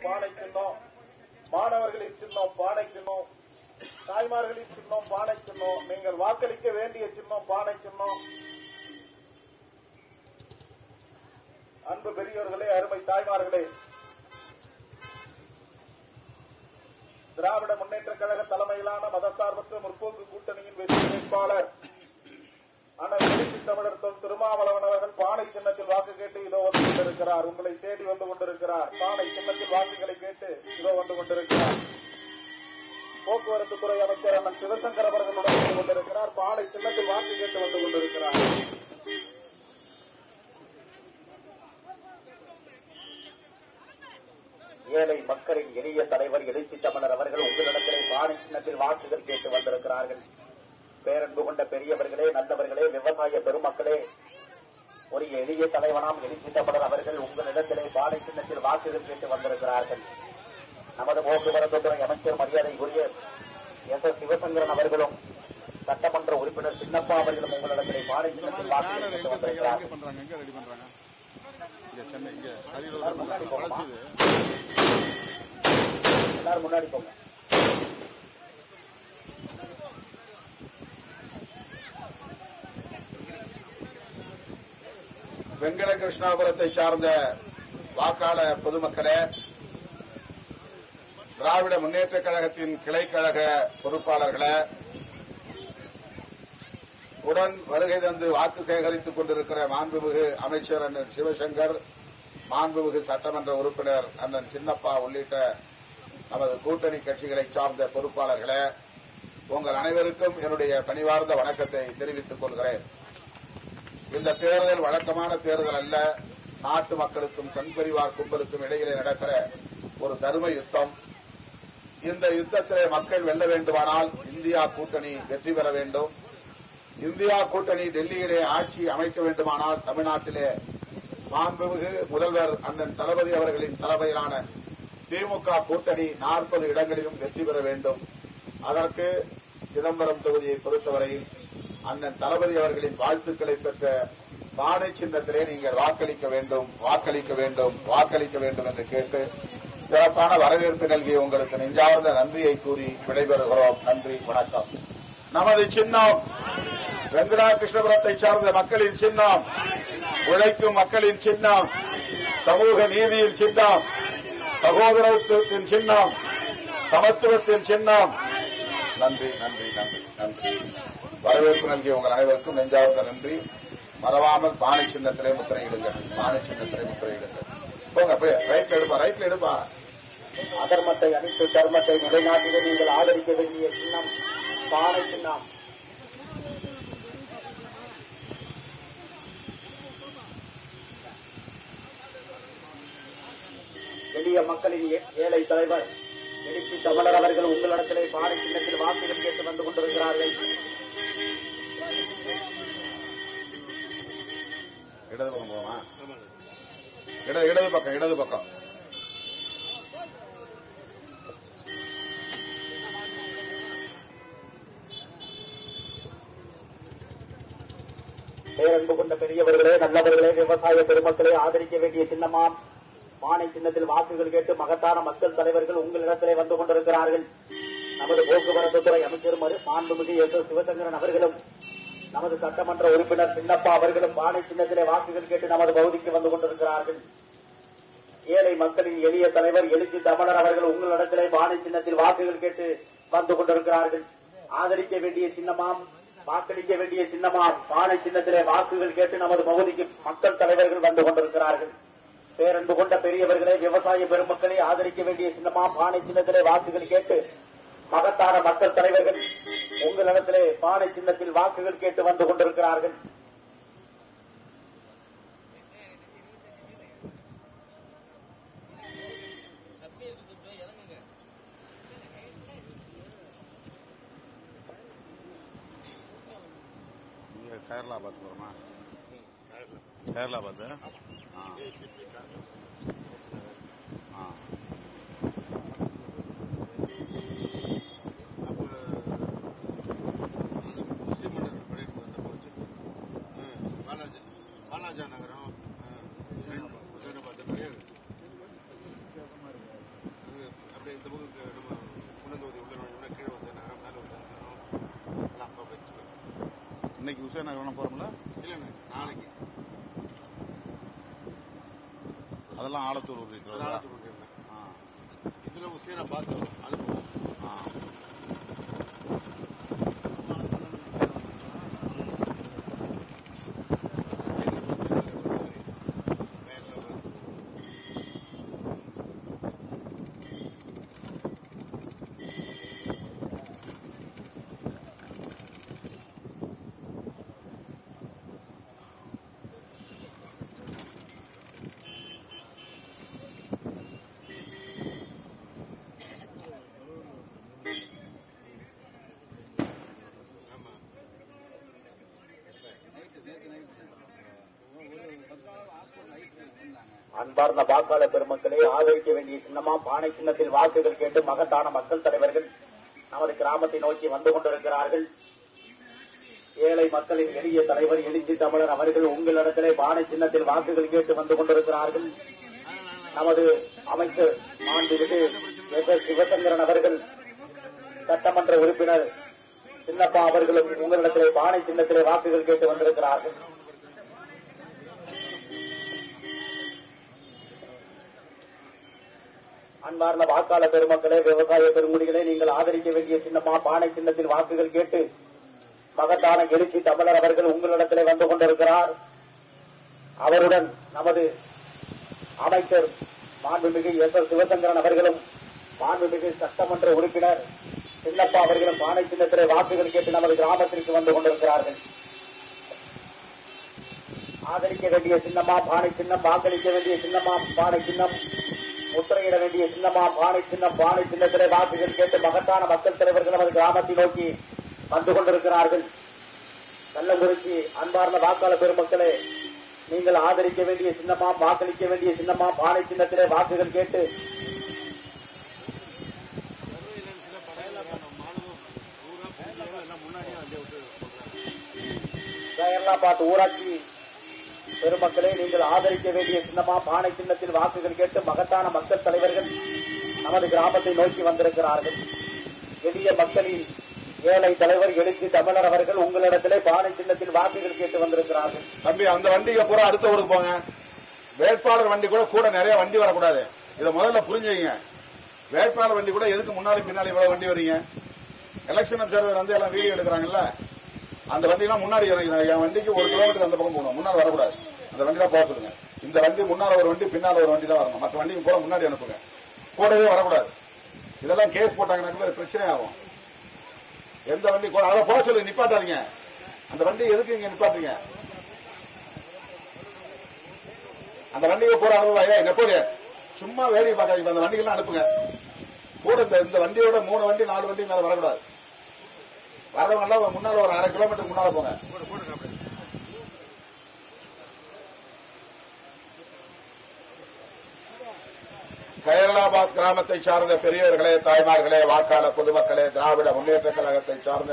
சின்னம் பானை சின்னம் மாணவர்களின் சின்னம் பானை சின்னம் தாய்மார்களின் சின்னம் பானை சின்னம் நீங்கள் வாக்களிக்க வேண்டிய சின்னம் பானை சின்னம் அன்பு பெரியோர்களே அருமை தாய்மார்களே. திராவிட முன்னேற்ற கழக தலைமையிலான மதசார்பற்ற முற்போக்கு கூட்டணியின் வெற்றி வேட்பாளர் அண்ணன் எழுச்சி தமிழர் தொல் திருமாவளவன் அவர்கள் பானை சின்னத்தில் வாக்கு கேட்டு இதோ வந்து கொண்டிருக்கிறார். உங்களை தேடி வந்து கொண்டிருக்கிறார். பானை சின்னத்தில் வாக்குகளை கேட்டு இதோ வந்து கொண்டிருக்கிறார். போக்குவரத்து துறை அமைச்சர் அண்ணன் சிவசங்கர் அவர்களுடன் வந்து கொண்டிருக்கிறார். பானை சின்னத்தில் வாக்கு கேட்டு வந்து கொண்டிருக்கிறார். ஏழை மக்களின் எளிய தலைவர் எழுச்சி தமிழர் அவர்கள் உங்களிடத்திலே பானை சின்னத்தில் வாக்குகள் கேட்டு வந்திருக்கிறார்கள். பேரன்பு கொண்ட பெரியவர்களே நல்லவர்களே விவசாய பெருமக்களே ஒரு எளிய தலைவனாம் எழுச்சி அவர்கள் உங்களிடத்திலே பானை சின்னத்தில் வாக்குகள் கேட்டு வந்திருக்கிறார்கள். நமது போக்குவரத்துத்துறை அமைச்சர் மரியாதைக்குரிய எஸ் எஸ் சிவசங்கரன் அவர்களும் சட்டமன்ற உறுப்பினர் சின்னப்பா அவர்களும் உங்களிடத்திலே பானை சின்னத்தில் வாக்குகள் கேட்டு வந்திருக்கிறார்கள். எல்லாரும் முன்னாடி போங்க. வெங்கட கிருஷ்ணாபுரத்தை சார்ந்த வாக்காளர் பொதுமக்களே திராவிட முன்னேற்ற கழகத்தின் கிளைக்கழக பொறுப்பாளர்களே உடன் வருகை தந்து வாக்கு சேகரித்துக் கொண்டிருக்கிற மாண்புமிகு அமைச்சர் அண்ணன் சிவசங்கர் மாண்புமிகு சட்டமன்ற உறுப்பினர் அண்ணன் சின்னப்பா உள்ளிட்ட நமது கூட்டணி கட்சிகளை சார்ந்த பொறுப்பாளர்களே உங்கள் அனைவருக்கும் என்னுடைய பணிவார்ந்த வணக்கத்தை தெரிவித்துக் கொள்கிறேன். இந்த தேர்தல் வழக்கமான தேர்தல் அல்ல. நாட்டு மக்களுக்கும் சண்பரிவார் கும்பலுக்கும் இடையிலே நடக்கிற ஒரு தர்ம யுத்தம். இந்த யுத்தத்திலே மக்கள் வெல்ல வேண்டுமானால் இந்தியா கூட்டணி வெற்றி பெற வேண்டும். இந்தியா கூட்டணி டெல்லியிலே ஆட்சி அமைக்க வேண்டுமானால் தமிழ்நாட்டிலே மாண்புமிகு முதல்வர் அண்ணன் தளபதி அவர்களின் தலைமையிலான திமுக கூட்டணி நாற்பது இடங்களிலும் வெற்றி பெற வேண்டும். அதற்கு சிதம்பரம் தொகுதியை பொறுத்தவரையில் அண்ணன் தளபதி அவர்களின் வாழ்த்துக்களை பெற்ற பானை சின்னத்திலே நீங்கள் வாக்களிக்க வேண்டும் வாக்களிக்க வேண்டும் வாக்களிக்க வேண்டும் என்று கேட்டு சிறப்பான வரவேற்பு நல்கிய உங்களுக்கு நெஞ்சார்ந்த நன்றியை கூறி விடைபெறுகிறோம். நன்றி வணக்கம். நமது சின்னம் வெங்கடா கிருஷ்ணபுரத்தை சார்ந்த மக்களின் சின்னம் உழைக்கும் மக்களின் சின்னம் சமூக நீதியின் சின்னம் சகோதரத்துவத்தின் சின்னம் சமத்துவத்தின் சின்னம். நன்றி நன்றி நன்றி நன்றி. வரவேற்பு நல்கிய உங்கள் அனைவருக்கும் நெஞ்சார்ந்த நன்றி. மறவாமல் பானை சின்னத்திலே முத்திரையிடுங்க பானை சின்னத்திலே முத்திரையிடுங்க போங்க போய் ரைட்ல எடுப்பா ரைட்ல எடுப்பா. அதர்மத்தை அழித்து தர்மத்தை நிலைநாட்டிட நீங்கள் ஆதரிக்க வேண்டிய சின்னம் பானை சின்னம். எளிய மக்களின் ஏழை தலைவர் எழுச்சி தமிழர் அவர்கள் உங்களிடத்திலே பானை சின்னத்தில் வாக்குகள் கேட்டு வந்து கொண்டிருக்கிறார்கள். இடது பக்கம் போமா இடது இடது பக்கம் இடது பக்கம். பேரன்பு கொண்ட பெரியவர்களே நல்லவர்களே விவசாய பெருமக்களே ஆதரிக்க வேண்டிய சின்னமாம் பானை சின்னத்தில் வாக்குகள் கேட்டு மகத்தான மக்கள் தலைவர்கள் உங்களிடத்திலே வந்து கொண்டிருக்கிறார்கள். நமது போக்குவரத்து துறை அமைச்சர் மறு மாண்புமிகு எஸ் எஸ் சிவசங்கரன் அவர்களும் நமது சட்டமன்ற உறுப்பினர் சின்னப்பா அவர்களும் பானை சின்னத்திலே வாக்குகள் கேட்டு நமது பகுதிக்கு வந்து கொண்டிருக்கிறார்கள். ஏழை மக்களின் எளிய தலைவர் எழுச்சி தமிழர் அவர்கள் உங்களிடத்திலே பானை சின்னத்தில் வாக்குகள் கேட்டு வந்து கொண்டிருக்கிறார்கள். ஆதரிக்க வேண்டிய சின்னமாம் வாக்களிக்க வேண்டிய சின்னமாம் பானை சின்னத்திலே வாக்குகள் கேட்டு நமது பகுதிக்கு மக்கள் தலைவர்கள் வந்து கொண்டிருக்கிறார்கள். பேரன்பு கொண்ட பெரியவர்களே விவசாய பெருமக்களை ஆதரிக்க வேண்டிய சின்னமாம் பானை சின்னத்திலே வாக்குகள் கேட்டு மகத்தான மக்கள் தலைவர்கள் உங்களிடத்திலே பானை சின்னத்தில் வாக்குகள் கேட்டு வந்து கொண்டிருக்கிறார்கள். நீங்க கேரளா பார்த்து போறோமா கேரளா. பார்த்து இந்த பக்கம் நம்ம முன்னங்க ஒரு உள்ள நோய் கீழே வந்து நேரம் மேலே வந்து நேரம் எல்லாம் அப்பா வச்சு இன்னைக்கு உஷா நகரம் போகிறோம்ல இல்லைண்ணே நாளைக்கு. அதெல்லாம் ஆலத்தூர் ஊர் ஆலத்தூர் இதில் உஷியாக பார்த்தோம் அது ஆ. அன்பார்ந்த வாக்காளர் பெருமக்களை ஆதரிக்க வேண்டிய சின்னமா பானை சின்னத்தில் வாக்குகள் கேட்டு மகத்தான மக்கள் தலைவர்கள் நமது கிராமத்தை நோக்கி வந்து கொண்டிருக்கிறார்கள். ஏழை மக்களின் எளிய தலைவர் எழுச்சி தமிழர் அவர்கள் உங்களிடத்திலே பானை சின்னத்தில் வாக்குகள் கேட்டு வந்து கொண்டிருக்கிறார்கள். நமது அமைச்சர் மாண்புமிகு எஸ் எஸ் சிவசங்கரன் அவர்கள் சட்டமன்ற உறுப்பினர் சின்னப்பா அவர்களும் உங்களிடத்திலே பானை சின்னத்திலே வாக்குகள் கேட்டு வந்திருக்கிறார்கள். அன்பார்ந்த வாக்காள பெருமக்களே விவசாய பெருங்குடிகளே நீங்கள் ஆதரிக்க வேண்டிய சின்னமா பானை சின்னத்தில் வாக்குகள் கேட்டு மகத்தான எழுச்சி தமிழர் அவர்கள் உங்களிடத்திலே வந்து கொண்டிருக்கிறார். அவருடன் நமது அமைச்சர் மாண்புமிகு எஸ் எஸ் சிவசங்கரன் அவர்களும் மாண்புமிகு சட்டமன்ற உறுப்பினர் சின்னப்பா அவர்களும் பானை சின்னத்திலே வாக்குகள் கேட்டு நமது கிராமத்திற்கு வந்து கொண்டிருக்கிறார்கள். ஆதரிக்க வேண்டிய சின்னமா பானை சின்னம் வாக்களிக்க வேண்டிய சின்னமா பானை சின்னம் முத்திரையிட வேண்டிய சின்னமா பானை சின்னம் பானை சின்னத்திலே வாக்குகள் கேட்டு மகத்தான மக்கள் தலைவர்கள் நமது கிராமத்தை நோக்கி வந்து கொண்டிருக்கிறார்கள். கள்ளங்குறிச்சி அன்பார்ந்த வாக்காளர் பெருமக்களே நீங்கள் ஆதரிக்க வேண்டிய சின்னமா வாக்களிக்க வேண்டிய சின்னமா பானை சின்னத்திலே வாக்குகள் கேட்டு பார்த்து ஊராட்சி பெருமக்களே நீங்கள் ஆதரிக்க வேண்டிய சின்னமா பானை சின்னத்தில் வாக்குகள் கேட்டு மகத்தான மக்கள் தலைவர்கள் நமது கிராமத்தை நோக்கி வந்திருக்கிறார்கள். எளிய மக்களின் ஏழை தலைவர் எழுச்சி தமிழர் அவர்கள் உங்களிடத்திலே பானை சின்னத்தில் வாக்குகள் கேட்டு வந்திருக்கிறார்கள். தம்பி அந்த வண்டிக்கு பூரா அடுத்த ஊருக்கு போங்க. வேட்பாளர் வண்டி கூட கூட நிறைய வண்டி வரக்கூடாது. இதை முதல்ல புரிஞ்சுங்க. வேட்பாளர் வண்டி கூட எதுக்கு முன்னாடி பின்னாடி இவ்வளவு வண்டி வரீங்க? எலெக்ஷன் அப்சர்வர் வந்து எல்லாம் வீடியோ எடுக்கிறாங்கல்ல? அந்த வண்டிலாம் முன்னாடி என் வண்டிக்கு ஒரு கிலோமீட்டர் அந்த பக்கம் போகணும். முன்னாடி வரக்கூடாது. அந்த வண்டி தான் போக சொல்லுங்க. இந்த வண்டி முன்னால் ஒரு வண்டி பின்னால் ஒரு வண்டி தான் வரணும். மற்ற வண்டிக்கு கூட முன்னாடி அனுப்புங்க. கூடவே வரக்கூடாது. இதெல்லாம் கேஸ் போட்டாங்கன்னா பிரச்சனை ஆகும் எந்த வண்டி கூட அதை போக சொல்லுங்க நிப்பாட்டாதீங்க. அந்த வண்டி எதுக்கு இங்க நிப்பாட்டுங்க அந்த வண்டியை போற அளவு ஐயா நெப்போலியன் சும்மா வேலையை பார்க்காதீங்க. அந்த வண்டிகள்லாம் அனுப்புங்க. கூட இந்த இந்த வண்டியோட மூணு வண்டி நாலு வண்டி மேல வரக்கூடாது. வரவங்க எல்லாம் முன்னால ஒரு அரை கிலோமீட்டர் முன்னால போங்க. கைரளாபாத் கிராமத்தை சார்ந்த பெரியவர்களே தாய்மார்களே வாக்காளர் பொதுமக்களே திராவிட முன்னேற்ற கழகத்தை சார்ந்த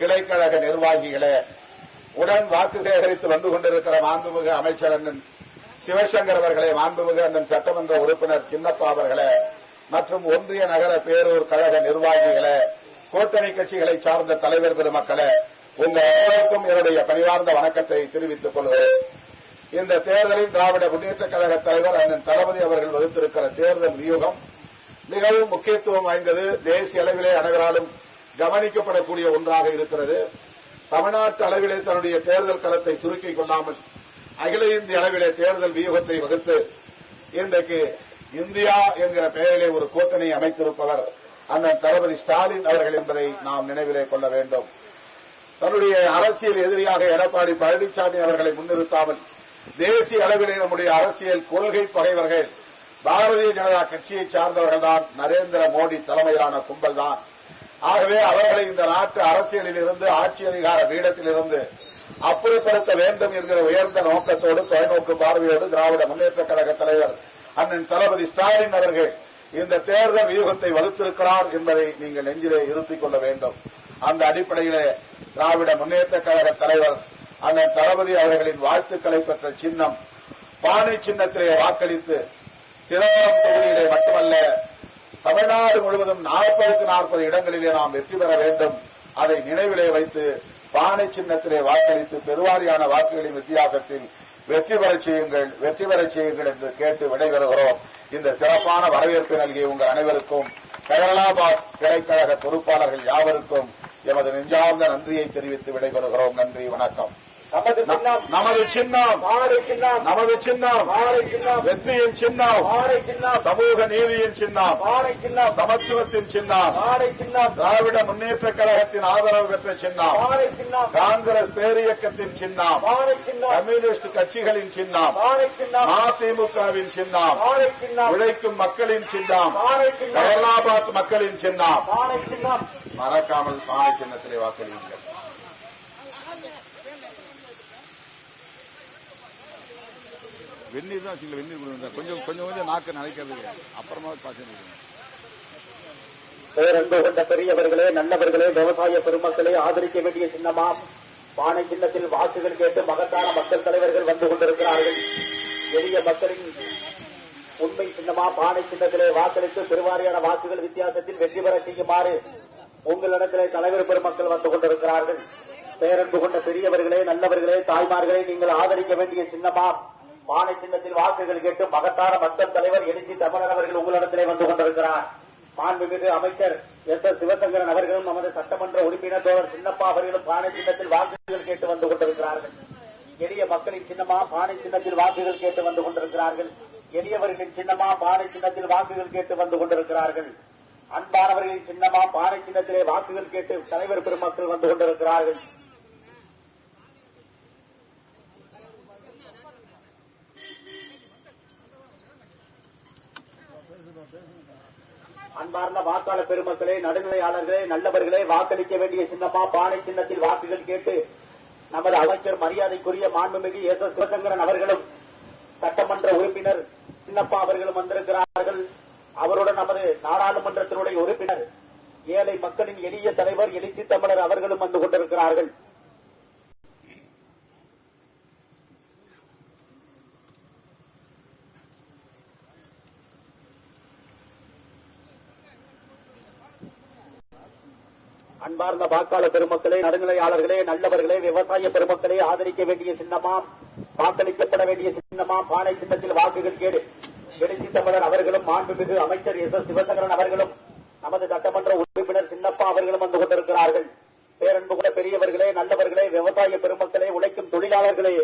கிளைக்கழக நிர்வாகிகளே உடன் வாக்கு சேகரித்து வந்து கொண்டிருக்கிற மாண்புமிகு அமைச்சர் அண்ணன் சிவசங்கர் அவர்களே மாண்புமிகு அண்ணன் சட்டமன்ற உறுப்பினர் சின்னப்பா அவர்களே மற்றும் ஒன்றிய நகர பேரூர் கழக நிர்வாகிகளே கூட்டணி கட்சிகளை சார்ந்த தலைவர் பெருமக்களே உங்கள் அனைவருக்கும் என்னுடைய பணிவார்ந்த வணக்கத்தை தெரிவித்துக் கொள்கிறேன். இந்த தேர்தலில் திராவிட முன்னேற்ற கழக தலைவர் அண்ணன் தளபதி அவர்கள் வகுத்திருக்கிற தேர்தல் வியூகம் மிகவும் முக்கியத்துவம் வாய்ந்தது. தேசிய அளவிலே அனைவராலும் கவனிக்கப்படக்கூடிய ஒன்றாக இருக்கிறது. தமிழ்நாட்டு அளவிலே தன்னுடைய தேர்தல் களத்தை சுருக்கிக் கொள்ளாமல் அகில இந்திய அளவிலே தேர்தல் வியூகத்தை வகுத்து இன்றைக்கு இந்தியா என்கிற பெயரிலே ஒரு கூட்டணி அமைத்திருப்பவர் அண்ணன் தளபதி ஸ்டாலின் அவர்கள் என்பதை நாம் நினைவிலே கொள்ள வேண்டும். தன்னுடைய அரசியல் எதிரியாக எடப்பாடி பழனிசாமி அவர்களை முன்னிறுத்தாமல் தேசிய அளவிலே நம்முடைய அரசியல் கொள்கை பகைவர்கள் பாரதிய ஜனதா கட்சியை சார்ந்தவர்கள் தான் நரேந்திர மோடி தலைமையிலான கும்பல் தான் ஆகவே அவர்களை இந்த நாட்டு அரசியலில் இருந்து ஆட்சி அதிகார பீடத்திலிருந்து அப்புறப்படுத்த வேண்டும் என்கிற உயர்ந்த நோக்கத்தோடு தொலைநோக்கு பார்வையோடு திராவிட முன்னேற்ற கழக தலைவர் அண்ணன் தளபதி ஸ்டாலின் அவர்கள் இந்த தேர்தல் வியூகத்தை வகுத்திருக்கிறார் என்பதை நீங்கள் நெஞ்சிலே இருத்திக் கொள்ள வேண்டும். அந்த அடிப்படையிலே திராவிட முன்னேற்ற கழக தலைவர் அண்ணன் தளபதி அவர்களின் வாழ்த்துக்களை பெற்ற சின்னம் பானை சின்னத்திலே வாக்களித்து சிதம்பரம் தொகுதியிலே மட்டுமல்ல தமிழ்நாடு முழுவதும் நாற்பதுக்கு நாற்பது இடங்களிலே நாம் வெற்றி பெற வேண்டும். அதை நினைவிலே வைத்து பானை சின்னத்திலே வாக்களித்து பெருவாரியான வாக்குகளின் வித்தியாசத்தில் வெற்றி பெறச் செய்யுங்கள் வெற்றி பெறச் செய்யுங்கள் என்று கேட்டு விடைபெறுகிறோம். இந்த சிறப்பான வரவேற்பை நல்கிய உங்கள் அனைவருக்கும் கேரளாபாத் கிளைக்கழக பொறுப்பாளர்கள் யாவருக்கும் எமது நெஞ்சார்ந்த நன்றியை தெரிவித்து விடைபெறுகிறோம். நன்றி வணக்கம். நமது சின்னம் நமது சின்னம் சின்னம் நமது சின்னம் சின்னம் வெற்றியின் சின்னம் சின்னம் சமூக நீதியின் சின்னம் சின்னம் சமத்துவத்தின் சின்னம் சின்னம் திராவிட முன்னேற்ற கழகத்தின் ஆதரவு பெற்ற சின்னம் சின்னம் காங்கிரஸ் பேரியக்கத்தின் சின்னம் சின்னம் கம்யூனிஸ்ட் கட்சிகளின் சின்னம் சின்னம் அதிமுகவின் சின்னம் சின்னம் உழைக்கும் மக்களின் சின்னம் கேரளாபாத் மக்களின் சின்னம் மறக்காமல் பானை சின்னத்திலே வாக்களியுங்கள் வெந்நீர் தான் வச்சுக்கல வெந்நீர் கொடுங்க கொஞ்சம் கொஞ்சம் கொஞ்சம் நாக்கு நினைக்கிறதுக்கு அப்புறமா பாத்து பேரன்பு கொண்ட பெரியவர்களே நல்லவர்களே விவசாய பெருமக்களை ஆதரிக்க வேண்டிய சின்னமா பானை சின்னத்தில் வாக்குகள் கேட்டு மகத்தான மக்கள் தலைவர்கள் வந்து கொண்டிருக்கிறார்கள். எளிய மக்களின் உண்மை சின்னமா பானை சின்னத்திலே வாக்களித்து பெருவாரியான வாக்குகள் வித்தியாசத்தில் வெற்றி பெற செய்யுமாறு உங்களிடத்திலே தலைவர் பெருமக்கள் வந்து கொண்டிருக்கிறார்கள். பேரன்பு கொண்ட பெரியவர்களே நல்லவர்களே தாய்மார்களே நீங்கள் ஆதரிக்க வேண்டிய சின்னமா மாலை சின்னத்தில் வாக்குகள் கேட்டு மகத்தான மக்கள் தலைவர் எழுச்சி தமிழன் அவர்கள் உங்களிடத்திலே வந்து கொண்டிருக்கிறார். மாண்புமிகு அமைச்சர் எஸ் எஸ் சிவசங்கரன் அவர்களும் நமது சட்டமன்ற உறுப்பினர் தோழர் சின்னப்பா அவர்களும் பானை சின்னத்தில் வாக்குகள் கேட்டு வந்து கொண்டிருக்கிறார்கள். எளிய மக்களின் சின்னமா பானை சின்னத்தில் வாக்குகள் கேட்டு வந்து கொண்டிருக்கிறார்கள். எளியவர்களின் சின்னமா பானை சின்னத்தில் வாக்குகள் கேட்டு வந்து கொண்டிருக்கிறார்கள். அன்பானவர்களின் சின்னமா பானை சின்னத்திலே வாக்குகள் கேட்டு தலைவர் பெருமக்கள் வந்து கொண்டிருக்கிறார்கள். அன்பார்ந்த வாக்காளர் பெருமக்களே நடுநிலையாளர்களே நல்லவர்களே வாக்களிக்க வேண்டிய சின்னமா பானை சின்னத்தில் வாக்குகள் கேட்டு நமது அமைச்சர் மரியாதைக்குரிய மாண்புமிகு எஸ் எஸ் சிவசங்கரன் அவர்களும் சட்டமன்ற உறுப்பினர் சின்னப்பா அவர்களும் வந்திருக்கிறார்கள். அவருடன் நமது நாடாளுமன்றத்தினுடைய உறுப்பினர் ஏழை மக்களின் எளிய தலைவர் எழுச்சி தமிழர் அவர்களும் வந்து கொண்டிருக்கிறார்கள். அன்பார்ந்த வாக்காள பெருமக்களே நடுநிலையாளர்களே நல்லவர்களே விவசாய பெருமக்களே ஆதரிக்க வேண்டிய சின்னமாம் வாக்களிக்கப்பட வேண்டிய சின்னமாம் பானை சின்னத்தில் வாக்குகள் கேடு. எழுச்சி தமிழர் அவர்களும் மாண்புமிகு அமைச்சர் எஸ் எஸ் சிவசங்கரன் அவர்களும் நமது சட்டமன்ற உறுப்பினர் சின்னப்பா அவர்களும் வந்து கொண்டிருக்கிறார்கள். பேரன்பு கூட பெரியவர்களே நல்லவர்களே விவசாய பெருமக்களே உழைக்கும் தொழிலாளர்களே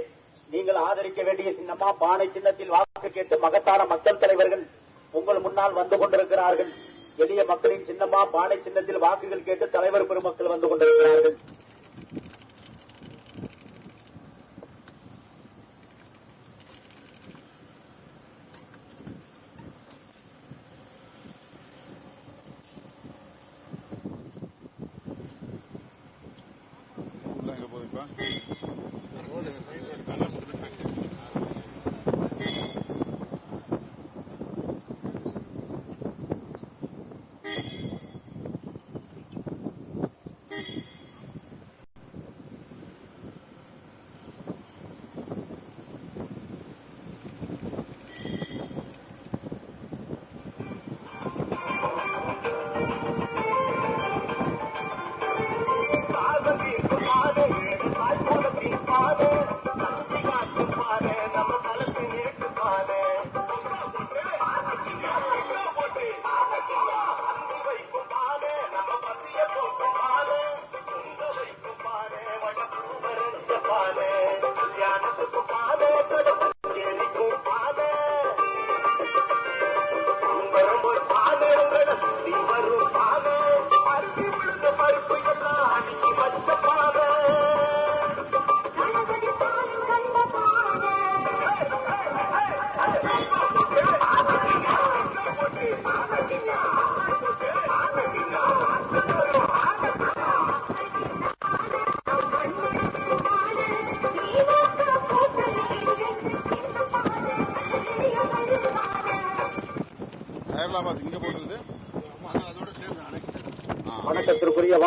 நீங்கள் ஆதரிக்க வேண்டிய சின்னமா பானை சின்னத்தில் வாக்கு கேட்டு மகத்தான மக்கள் தலைவர்கள் உங்கள் முன்னால் வந்து கொண்டிருக்கிறார்கள். எளிய மக்களின் சின்னமா பானை சின்னத்தில் வாக்குகள் கேட்டு தலைவர் பெருமக்கள் வந்து கொண்டிருக்கிறார்கள்.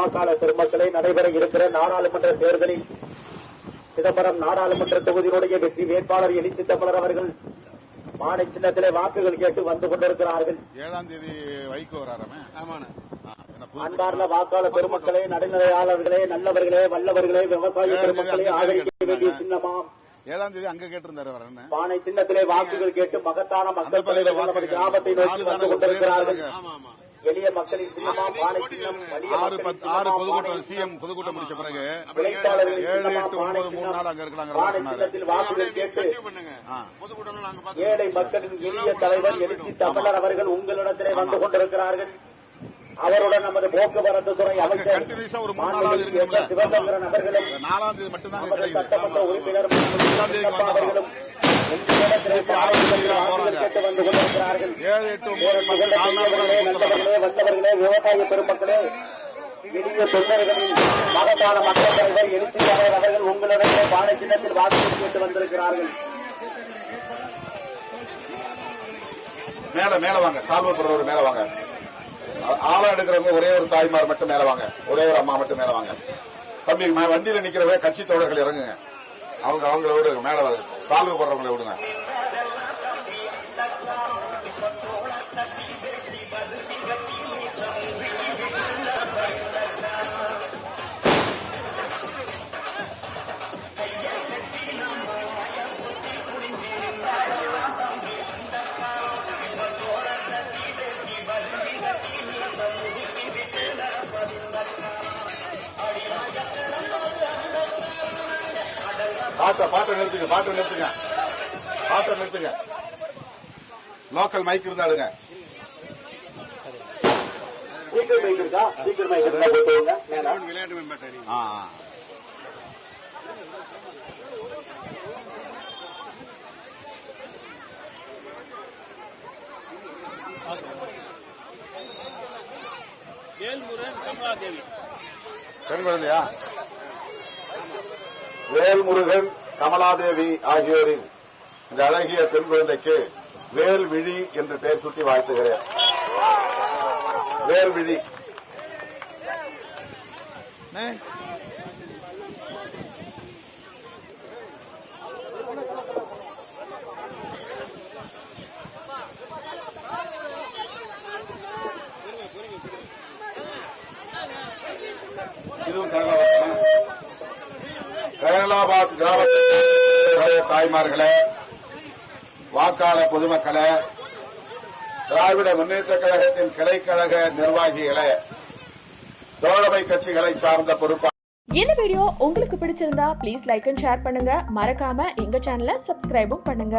வாக்காளர் பெருமக்களே நடைபெற இருக்கிற நாடாளுமன்ற தேர்தலில் சிதம்பரம் நாடாளுமன்ற தொகுதியினுடைய வெற்றி வேட்பாளர் எழுச்சி தமிழர் அவர்கள் பானை சின்னத்திலே வாக்குகள் கேட்டு வந்து கொண்டிருக்கிறார்கள். ஏழாம் தேதி வைகோ அன்பார்ந்த வாக்காளர் பெருமக்களே நடுநிலையாளர்களே நல்லவர்களே வல்லவர்களே விவசாய பெருமக்களே ஆதரிக்க. வேண்டிய சின்னமா? ஏழாம் தேதி அங்க கேட்டிருந்தாரு பானை சின்னத்திலே வாக்குகள் கேட்டு மகத்தான மக்கள் நமது கிராமத்தை நோக்கி வந்து கொண்டிருக்கிறார்கள். கேட்டிருந்தாங்க. ஆமா ஆமா எளிய மக்களின் சின்னமா பானை சின்னம் வலிய ஆறு மக்களின் பத்து ஆறு சின்னமா பொதுக்கூட்டம் சிஎம் பொதுக்கூட்டம் முடிச்ச பிறகு ஏழு எட்டு ஒன்பது மூணு நாள் அங்க வாக்குகள் கேட்டு பார்த்து ஏழை மக்களின் எளிய தலைவர் எழுச்சி தமிழர் அவர்கள் உங்களிடத்திலே வந்து கொண்டிருக்கிறார்கள். அவருடன் நமது போக்குவரத்து துறை அமைச்சர். சிவசங்கரன் அவர்களும் நாலாம் தேதி மட்டும்தான் சட்டமன்ற உறுப்பினர். அவர்களும் வந்தவர்களே ஏழு எட்டு விவசாய பெருமக்களே எளிய தொண்டர்களின் மகத்தான மக்கள் தலைவர் எழுச்சியாளர் அவர்கள் உங்களிடத்திலே பானை சின்னத்தில் வாக்கு கேட்டு வந்திருக்கிறார்கள் மேல மேல வாங்க. சால்வ போடுறவர் மேல வாங்க. ஆளா எடுக்கிறவங்க ஒரே ஒரு தாய்மார் மட்டும் மேல வாங்க. ஒரே ஒரு அம்மா மட்டும் மேல வாங்க. தம்பி ம- வண்டியில நிக்கிறவங்க கட்சி தோழர்கள் இறங்குங்க. அவங்க அவங்கள மேல வர சால்வ போடுறவங்களை விடுங்க. நிறுத்துங்க பாட்டை நிறுத்துங்க. பாட்டை நிறுத்துங்க. லோக்கல் மைக் இருந்தாடுங்க விளையாட்டு மேம்பாட்டு ஆ. பெண் குழந்தையா? வேல்முருகன் கமலாதேவி ஆகியோரின் இந்த அழகிய பெண் குழந்தைக்கு வேல்விழி என்று பெயர் சுட்டி வாழ்த்துகிறேன். வேல்விழி கேரளாபாத் கேரளாபாத் கிராம தாய்மார்களே வாக்காளர் பொதுமக்களே திராவிட முன்னேற்ற கழகத்தின் கிளைக்கழக நிர்வாகிகளே தோழமை கட்சிகளை சார்ந்த பொறுப்பாக இந்த வீடியோ உங்களுக்கு பிடிச்சிருந்தா ப்ளீஸ் லைக் அண்ட் ஷேர் பண்ணுங்க. மறக்காம எங்க சேனலை சப்ஸ்கிரைபும் பண்ணுங்க.